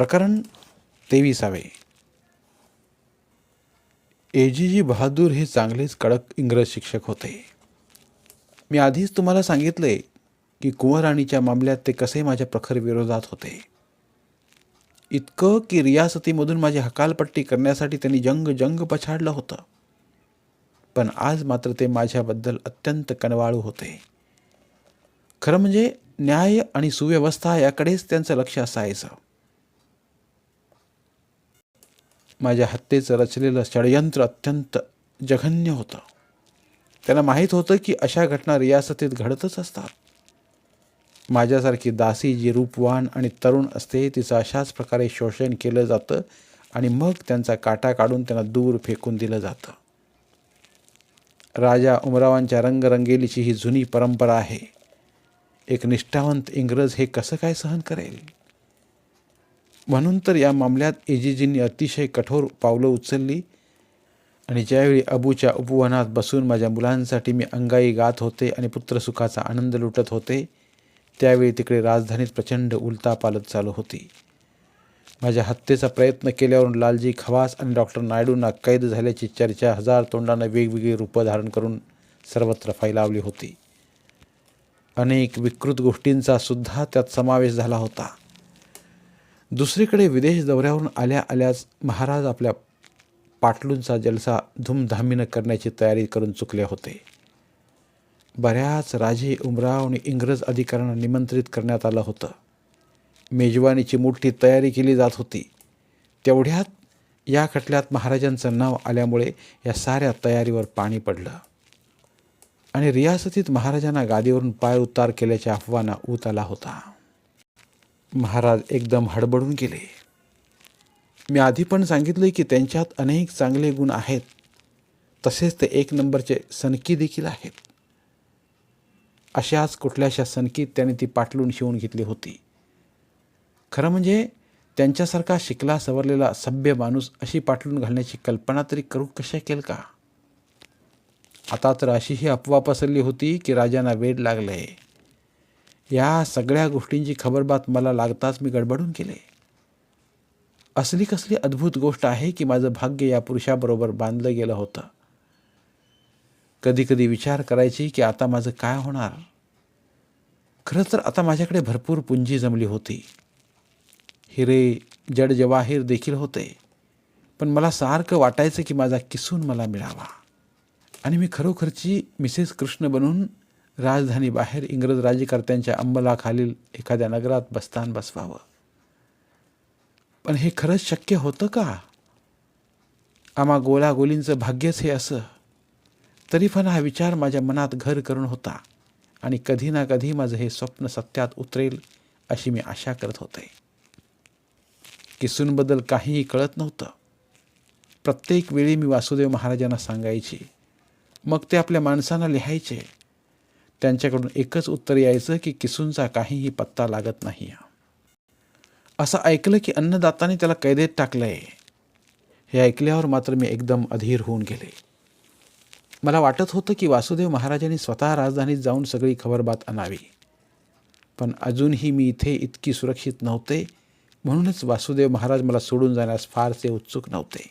प्रकरण तेविसावे. एजीजी बहादूर हे चांगलेच कडक इंग्रज शिक्षक होते. मी आधीच तुम्हाला सांगितले की कुंवराणीच्या मामल्यात ते कसे माझ्या प्रखर विरोधात होते. इतकं की रियासतीमधून माझी हकालपट्टी करण्यासाठी त्यांनी जंग जंग पछाडलं होतं. पण आज मात्र ते माझ्याबद्दल अत्यंत कनवाळू होते. खरं म्हणजे न्याय आणि सुव्यवस्था याकडेच त्यांचं लक्ष असायचं. माझ्या हत्येचं रचलेलं षडयंत्र अत्यंत जघन्य होतं. त्यांना माहीत होतं की अशा घटना रियासतीत घडतच असतात. माझ्यासारखी दासी जी रूपवान आणि तरुण असते तिचं अशाच प्रकारे शोषण केलं जातं आणि मग त्यांचा काटा काढून त्यांना दूर फेकून दिलं जातं. राजा उमरावांच्या रंगरंगेलीची ही जुनी परंपरा आहे. एक निष्ठावंत इंग्रज हे कसं काय सहन करेल? म्हणून तर या मामल्यात एजीजींनी अतिशय कठोर पावलं उचलली. आणि ज्यावेळी अबूच्या उपवनात बसून माझ्या मुलांसाठी मी अंगाई गात होते आणि पुत्रसुखाचा आनंद लुटत होते त्यावेळी तिकडे राजधानीत प्रचंड उलतापालत चालू होती. माझ्या हत्येचा प्रयत्न केल्यावरून लालजी खवास आणि डॉक्टर नायडूंना कैद झाल्याची चर्चा हजार तोंडानं वेगवेगळी रूपं धारण करून सर्वत्र फैलावली होती. अनेक विकृत गोष्टींचा सुद्धा त्यात समावेश झाला होता. दुसरीकडे विदेश दौऱ्यावरून आल्या आल्याच महाराज आपल्या पाटलूंचा जलसा धूमधामीनं करण्याची तयारी करून चुकले होते. बऱ्याच राजे उमराव आणि इंग्रज अधिकाऱ्यांना निमंत्रित करण्यात आलं होतं. मेजवानीची मोठी तयारी केली जात होती. तेवढ्यात या खटल्यात महाराजांचं नाव आल्यामुळे या साऱ्या तयारीवर पाणी पडलं. आणि रियासतीत महाराजांना गादीवरून पाय उतार केल्याच्या अफवाना ऊत आला होता. महाराज एकदम हडबडून गेले. मी आधी पण सांगितले की त्यांच्यात अनेक चांगले गुण आहेत. तसेच ते एक नंबरचे सनकी देखील आहेत. अशाच कुठल्याशा सनकीत त्याने ती पाटलून शिवून घेतली होती. खरं म्हणजे त्यांच्यासारखा शिकला सवरलेला सभ्य माणूस अशी पाटलून घालण्याची कल्पना तरी करू कशा केल का? आता तर अशी ही अफवा पसरली होती की राजांना वेड लागले या सगळ्या गोष्टींची खबरबात मला लागताच मी गडबडून केले. असली कसली अद्भुत गोष्ट आहे की माझं भाग्य या पुरुषाबरोबर बांधलं गेलं होतं. कधी कधी विचार करायची की आता माझं काय होणार? खरं तर आता माझ्याकडे भरपूर पुंजी जमली होती. हिरे जड जवाहीर देखील होते. पण मला सारखं वाटायचं की माझा किसून मला मिळावा. आणि मी खरोखरची मिसेस कृष्ण बनून राजधानी बाहेर इंग्रज राज्यकर्त्यांच्या अंमलाखालील एखाद्या नगरात बस्तान बसवावं. पण हे खरंच शक्य होतं का? आम्हा गोलागोलींचं भाग्यच हे असं. तरी पण हा विचार माझ्या मनात घर करून होता आणि कधी ना कधी माझं हे स्वप्न सत्यात उतरेल अशी मी आशा करत होते. किसूंबद्दल काहीही कळत नव्हतं. प्रत्येक वेळी मी वासुदेव महाराजांना सांगायची. मग ते आपल्या माणसांना लिहायचे. त्यांच्याकडून एकच उत्तर यायचं की किसूंचा काहीही पत्ता लागत नाही. असं ऐकलं की अन्नदाताने त्याला कैदेत टाकलंय. हे ऐकल्यावर मात्र मी एकदम अधीर होऊन गेले. मला वाटत होतं की वासुदेव महाराजांनी स्वतः राजधानीत जाऊन सगळी खबरबात आणावी. पण अजूनही मी इथे इतकी सुरक्षित नव्हते म्हणूनच वासुदेव महाराज मला सोडून जाण्यास फारसे उत्सुक नव्हते.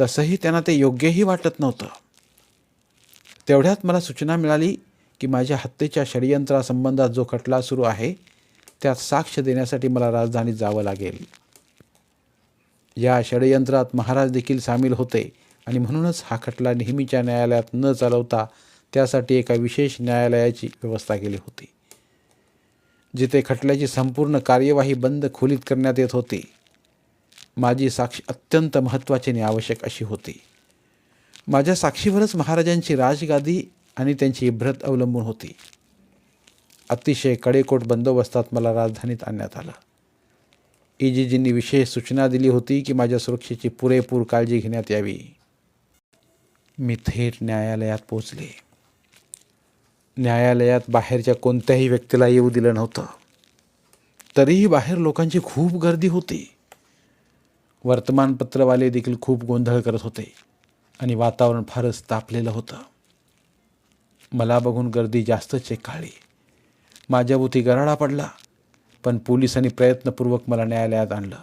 तसंही त्यांना ते योग्यही वाटत नव्हतं. तेवढ्यात मला सूचना मिळाली की माझ्या हत्येच्या षडयंत्रासंबंधात जो खटला सुरू आहे त्यात साक्ष देण्यासाठी मला राजधानीत जावं लागेल. या षडयंत्रात महाराज देखील सामील होते आणि म्हणूनच हा खटला नेहमीच्या न्यायालयात न चालवता त्यासाठी एका विशेष न्यायालयाची व्यवस्था केली होती जिथे खटल्याची संपूर्ण कार्यवाही बंद खोलीत करण्यात येत होती. माझी साक्ष अत्यंत महत्त्वाची आणि आवश्यक अशी होती. माझ्या साक्षीवरच महाराजांची राजगादी आणि त्यांची इब्रत अवलंबून होती. अतिशय कडेकोट बंदोबस्तात मला राजधानीत आणण्यात आलं. इजीजींनी विशेष सूचना दिली होती की माझ्या सुरक्षेची पुरेपूर काळजी घेण्यात यावी. मी थेट न्यायालयात पोचले न्यायालयात बाहेरच्या कोणत्याही व्यक्तीला येऊ दिलं नव्हतं. तरीही बाहेर लोकांची खूप गर्दी होती. वर्तमानपत्रवाले देखील खूप गोंधळ करत होते. आणि वातावरण फारच तापलेलं होतं. मला बघून गर्दी जास्त चेकाळली माझ्याभोवती गराडा पडला पण पोलिसांनी प्रयत्नपूर्वक मला न्यायालयात आणलं.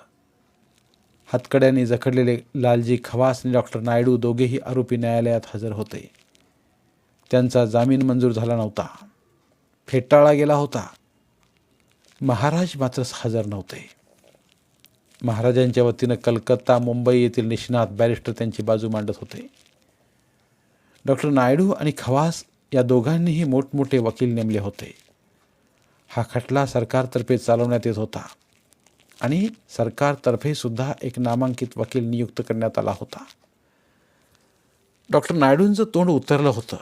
हातकड्याने जखडलेले लालजी खवास आणि डॉक्टर नायडू दोघेही आरोपी न्यायालयात हजर होते. त्यांचा जामीन मंजूर झाला नव्हता. फेटाळला गेला होता. महाराज मात्र हजर नव्हते. महाराजांच्या वतीनं कलकत्ता मुंबई येथील निष्णात बॅरिस्टर त्यांची बाजू मांडत होते. डॉक्टर नायडू आणि खवास या दोघांनीही मोठमोठे वकील नेमले होते. हा खटला सरकारतर्फे चालवण्यात येत होता आणि सरकारतर्फे सुद्धा एक नामांकित वकील नियुक्त करण्यात आला होता. डॉक्टर नायडूंचं तोंड उतरलं होतं.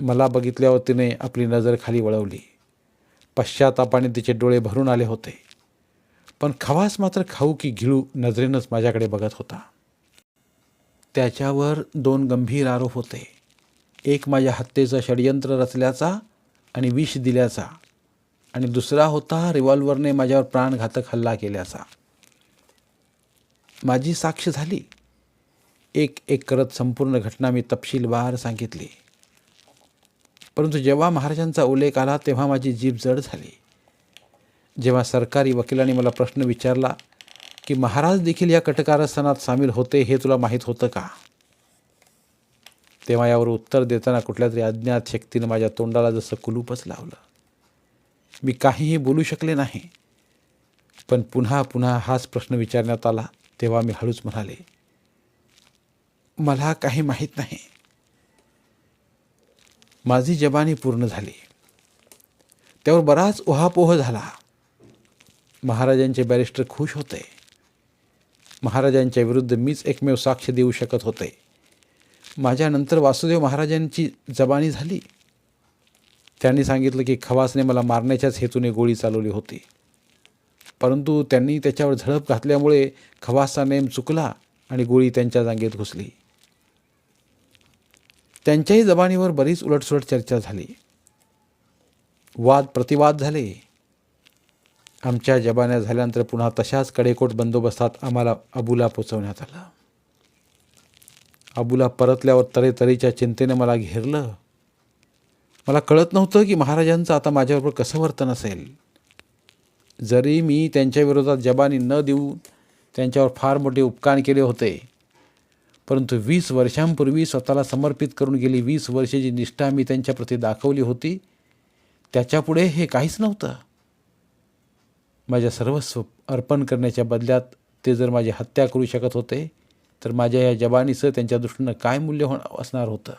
मला बघितल्यावर तिने आपली नजर खाली वळवली. पश्चातापाने तिचे डोळे भरून आले होते. पण खवास मात्र खाऊ की घिळू नजरेनंच माझ्याकडे बघत होता. त्याच्यावर दोन गंभीर आरोप होते. एक माझ्या हत्येचं षडयंत्र रचल्याचा आणि विष दिल्याचा आणि दुसरा होता रिव्हॉल्वरने माझ्यावर प्राणघातक हल्ला केल्याचा. माझी साक्ष झाली. एक एक करत संपूर्ण घटना मी तपशीलवार सांगितली. परंतु जेव्हा महाराजांचा उल्लेख आला तेव्हा माझी जीभ जड झाली. जेव्हा सरकारी वकिलांनी मला प्रश्न विचारला की महाराज देखील या कटकारस्थानात सामील होते हे तुला माहीत होतं का? तेव्हा यावर उत्तर देताना कुठल्या तरी अज्ञात शक्तीनं माझ्या तोंडाला जसं कुलूपच लावलं. मी काहीही बोलू शकले नाही. पण पुन्हा पुन्हा हाच प्रश्न विचारण्यात आला तेव्हा मी हळूच म्हणाले मला काही माहीत नाही. माझी जबानी पूर्ण झाली. त्यावर बराच ओहापोह झाला. महाराजांचे बॅरिस्टर खुश होते. महाराजांच्या विरुद्ध मीच एकमेव साक्ष देऊ शकत होते. माझ्यानंतर वासुदेव महाराजांची जबानी झाली. त्यांनी सांगितलं की खवासने मला मारण्याच्याच हेतूने गोळी चालवली होती. परंतु त्यांनी त्याच्यावर झडप घातल्यामुळे खवासचा नेम चुकला आणि गोळी त्यांच्या जागेत घुसली. त्यांच्याही जबानीवर बरीच उलटसुलट चर्चा झाली. वाद प्रतिवाद झाले. आमच्या जबान्या झाल्यानंतर पुन्हा तशाच कडेकोट बंदोबस्तात आम्हाला अबुला पोचवण्यात आलं. अबुला परतल्यावर तऱ्हेतऱ्हेच्या चिंतेने मला घेरलं. मला कळत नव्हतं की महाराजांचं आता माझ्याबरोबर कसं वर्तन असेल. जरी मी त्यांच्याविरोधात जबानी न देऊन त्यांच्यावर फार मोठे उपकार केले होते परंतु वीस वर्षांपूर्वी स्वतःला समर्पित करून गेली वीस वर्षे जी निष्ठा मी त्यांच्याप्रती दाखवली होती त्याच्यापुढे हे काहीच नव्हतं. माझ्या सर्वस्व अर्पण करण्याच्या बदल्यात ते जर माझी हत्या करू शकत होते तर माझ्या या जबानीचं त्यांच्या दृष्टीनं काय मूल्य होण असणार होतं?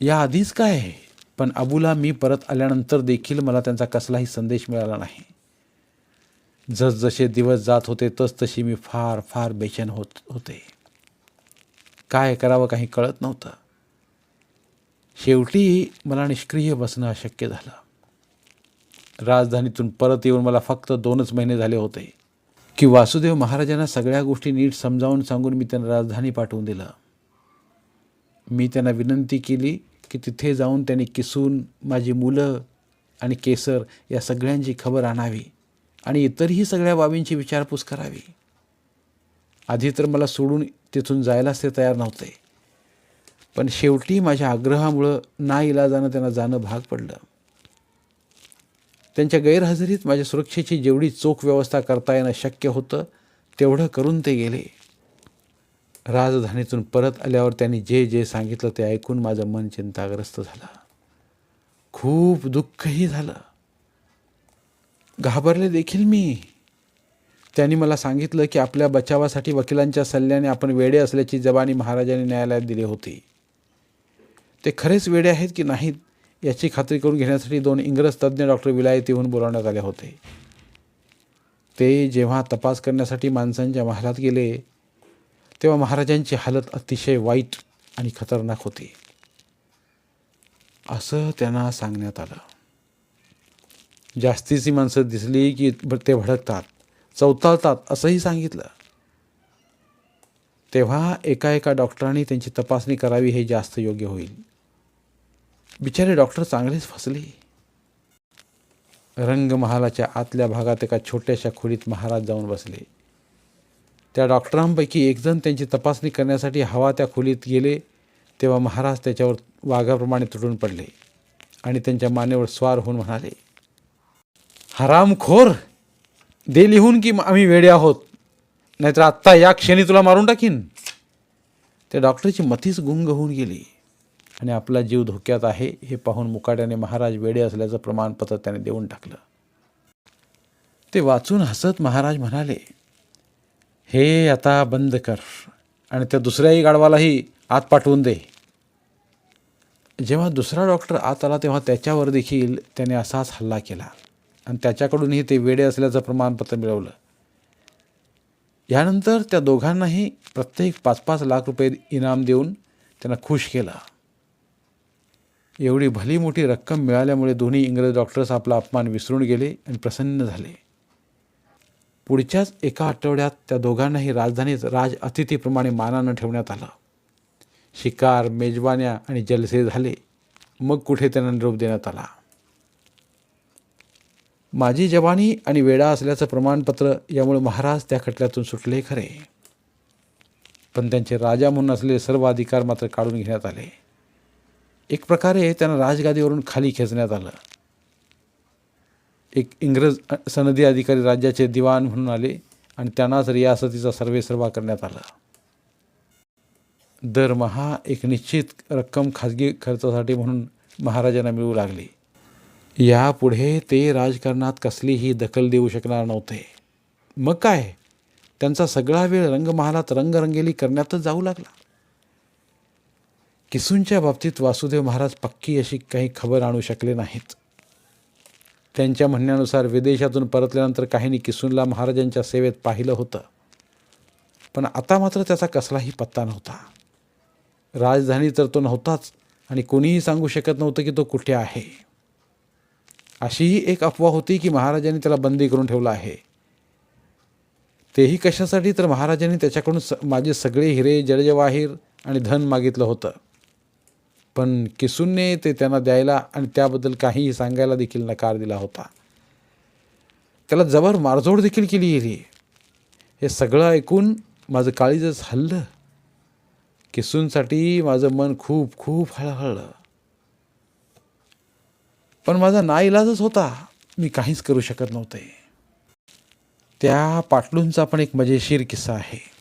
या आधीच काय पण अबुला मी परत आल्यानंतर देखील मला त्यांचा कसलाही संदेश मिळाला नाही. जसजसे दिवस जात होते तसतशी मी फार फार बेचैन होत होते. काय करावं काही कळत नव्हतं. शेवटी मला निष्क्रिय बसणं अशक्य झालं. राजधानीतून परत येऊन मला फक्त दोनच महिने झाले होते. की वासुदेव महाराजांना सगळ्या गोष्टी नीट समजावून सांगून मी त्यांना राजधानी पाठवून दिलं. मी त्यांना विनंती केली की तिथे जाऊन त्यांनी किसून माझी मुलं आणि केसर या सगळ्यांची खबर आणावी आणि इतरही सगळ्या बाबींची विचारपूस करावी. आधी तर मला सोडून तिथून जायलाच ते तयार नव्हते. पण शेवटी माझ्या आग्रहामुळं ना इलाजानं त्यांना जाणं भाग पडलं. त्यांच्या गैरहजेरीत माझ्या सुरक्षेची जेवढी चोख व्यवस्था करता येणं शक्य होतं तेवढं करून ते गेले. राजधानीतून परत आल्यावर त्यांनी जे जे सांगितलं ते ऐकून माझं मन चिंताग्रस्त झालं. खूप दुःखही झालं. घाबरले देखील मी. त्यांनी मला सांगितलं की आपल्या बचावासाठी वकिलांच्या सल्ल्याने आपण वेडे असल्याची जबानी महाराजांनी न्यायालयात दिली होती. ते खरेच वेडे आहेत की नाहीत? याची खात्री करून घेण्यासाठी दोन इंग्रज तज्ज्ञ डॉक्टर विलायतीहून बोलावण्यात आले होते. ते जेव्हा तपास करण्यासाठी माणसांच्या महालात गेले तेव्हा महाराजांची हालत अतिशय वाईट आणि खतरनाक होती. असं त्यांना सांगण्यात आलं. जास्तीची माणसं दिसली की ते भडकतात चौताळतात असंही सांगितलं. तेव्हा एका एका डॉक्टरांनी त्यांची तपासणी करावी हे जास्त योग्य होईल. बिचारे डॉक्टर चांगलेच फसले. रंगमहालाच्या आतल्या भागात एका छोट्याशा खोलीत महाराज जाऊन बसले. त्या डॉक्टरांपैकी एकजण त्यांची तपासणी करण्यासाठी हवा त्या खोलीत गेले तेव्हा महाराज त्याच्यावर वाघाप्रमाणे तुटून पडले आणि त्यांच्या मानेवर स्वार होऊन म्हणाले हरामखोर! दे लिहून की आम्ही वेडे आहोत? नाहीतर आत्ता या क्षणी तुला मारून टाकीन. त्या डॉक्टरची मतीच गुंग होऊन गेली. आणि आपला जीव धोक्यात आहे हे पाहून मुकाट्याने महाराज वेडे असल्याचं प्रमाणपत्र त्याने देऊन टाकलं. ते वाचून हसत महाराज म्हणाले हे आता बंद कर आणि त्या दुसऱ्याही गाढवालाही आत पाठवून दे. जेव्हा दुसरा डॉक्टर आत आला तेव्हा त्याच्यावर देखील त्याने असाच हल्ला केला आणि त्याच्याकडूनही ते वेडे असल्याचं प्रमाणपत्र मिळवलं. यानंतर त्या दोघांनाही प्रत्येक पाच पाच लाख रुपये इनाम देऊन त्यांना खुश केला. एवढी भली मोठी रक्कम मिळाल्यामुळे दोन्ही इंग्रज डॉक्टर्स आपला अपमान विसरून गेले आणि प्रसन्न झाले. पुढच्याच एका आठवड्यात त्या दोघांनाही राजधानीत राज अतिथीप्रमाणे मानानं ठेवण्यात आलं. शिकार मेजवान्या आणि जलसे झाले. मग कुठे त्यांना निरोप देण्यात आला? माझी जवानी आणि वेडा असल्याचं प्रमाणपत्र यामुळे महाराज त्या खटल्यातून सुटले खरे. पण त्यांचे राजा म्हणून असलेले सर्व अधिकार मात्र काढून घेण्यात आले. एक प्रकारे त्यांना राजगादीवरून खाली खेचण्यात आलं. एक इंग्रज सनदी अधिकारी राज्याचे दिवाण म्हणून आले आणि त्यांनाच रियासतीचा सर्वेसर्वा करण्यात आला. दरमहा एक निश्चित रक्कम खाजगी खर्चासाठी म्हणून महाराजांना मिळू लागली. यापुढे ते राजकारणात कसलीही दखल देऊ शकणार नव्हते. मग काय? त्यांचा सगळा वेळ रंगमहालात रंगरंगेली करण्यातच जाऊ लागला. किसूंच्या बाबतीत वासुदेव महाराज पक्की अशी काही खबर आणू शकले नाहीत. त्यांच्या म्हणण्यानुसार विदेशातून परतल्यानंतर काहींनी किसूनला महाराजांच्या सेवेत पाहिलं होतं. पण आता मात्र त्याचा कसलाही पत्ता नव्हता. राजधानी तर तो नव्हताच आणि कोणीही सांगू शकत नव्हतं की तो कुठे आहे. अशीही एक अफवा होती की महाराजांनी त्याला बंदी करून ठेवला आहे. तेही कशासाठी? तर महाराजांनी त्याच्याकडून स माझे सगळे हिरे जडजवाहीर आणि धन मागितलं होतं. पण किसूनने ते त्यांना द्यायला आणि त्याबद्दल काहीही सांगायला देखील नकार दिला होता. त्याला जबर मारझोड देखील केली गेली. हे सगळं ऐकून माझं काळीजच हल्लं. किसूंसाठी माझं मन खूप खूप हळहळलं. पण माझा नाईलाजच होता. मी काहीच करू शकत नव्हते. त्या पाटलूंचा पण एक मजेशीर किस्सा आहे.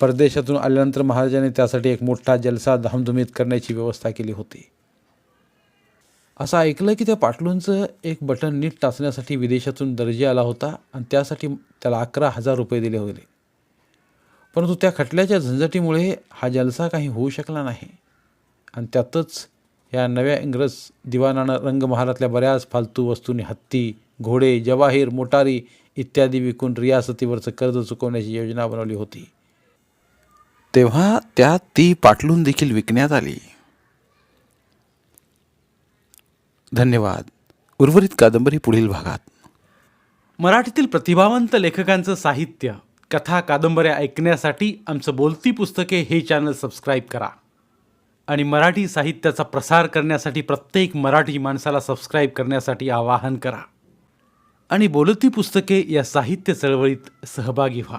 परदेशातून आल्यानंतर महाराजांनी त्यासाठी एक मोठा जलसा धामधुमीत करण्याची व्यवस्था केली होती. असं ऐकलं की त्या पाटलूंचं एक बटन नीट टाचण्यासाठी विदेशातून दर्जी आला होता आणि त्यासाठी त्याला अकरा हजार रुपये दिले होते. परंतु त्या खटल्याच्या झंझटीमुळे हा जलसा काही होऊ शकला नाही. आणि त्यातच या नव्या इंग्रज दिवाणानं रंगमहालातल्या बऱ्याच फालतू वस्तूंनी हत्ती घोडे जवाहीर मोटारी इत्यादी विकून रियासतीवरचं कर्ज चुकवण्याची योजना बनवली होती. तेव्हा त्यात ती पाटलून देखील विकण्यात आली. धन्यवाद. उर्वरित कादंबरी पुढील भागात. मराठीतील प्रतिभावंत लेखकांचं साहित्य कथा कादंबऱ्या ऐकण्यासाठी आमचं बोलती पुस्तके हे चॅनल सबस्क्राईब करा. आणि मराठी साहित्याचा प्रसार करण्यासाठी प्रत्येक मराठी माणसाला सबस्क्राईब करण्यासाठी आवाहन करा. आणि बोलती पुस्तके या साहित्य चळवळीत सहभागी व्हा.